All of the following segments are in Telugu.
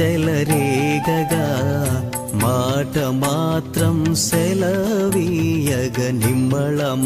చెలరేగగా మాట మాత్రం సెలవీయగ నిమ్మళమాయెనుగా.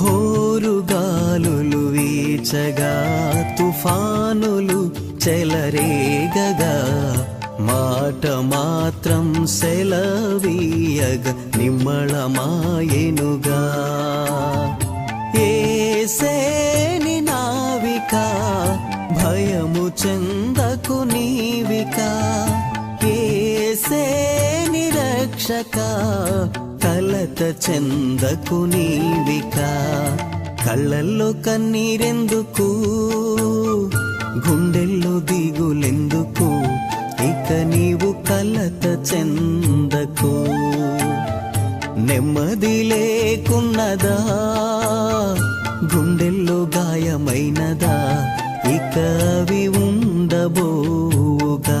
హోరుగాలులు వీచగా తుఫానులు చెలరేగగా మాట మాత్రం సెలవీయగ నిమ్మళమాయెనుగా. ఏసేని నావిక భయము చెందకు నీవిక. ఏసేని రక్షక కలత చెందకు నీవిక. కళ్ళల్లో కన్నీరెందుకు? గుండెల్లో దిగులెందుకు? నీవు కలత చెందకు నెమ్మది లేకున్నదా? గుండెల్లో గాయమైనదా? ఇక అవి ఉండబోగా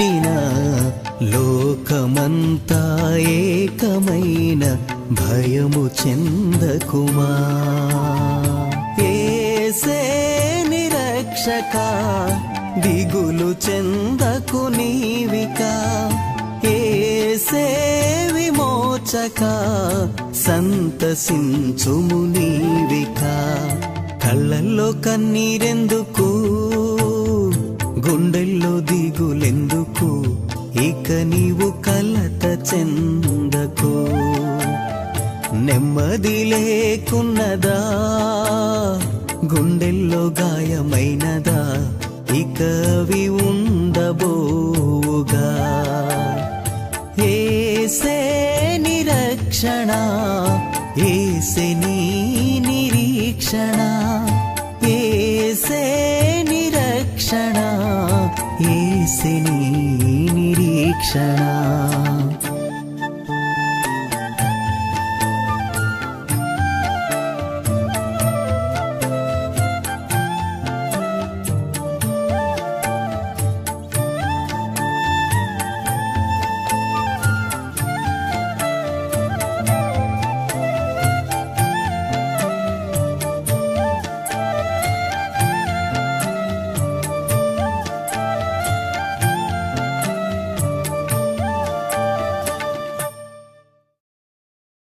పుట్టిన లోకమంతా ఏకమైన భయము చెందకుమా? ఏసే నిరక్షక దిగులు చెందకు నీవిక. ఏసే విమోచక సంతసించుము నీవిక. కళ్ళల్లో కన్నీరెందుకు? గుండెల్లో దిగులెందుకు? ఇక నీవు కలత చెందకు. నెమ్మది లేకున్నదా? గుండెల్లో గాయమైనదా? ఇక అవి ఉండబోగా ఏసే నిరక్షణ ఏసే నీ నిరీక్షణ? నిరక్షణ ఏసిని నిరీక్షణ?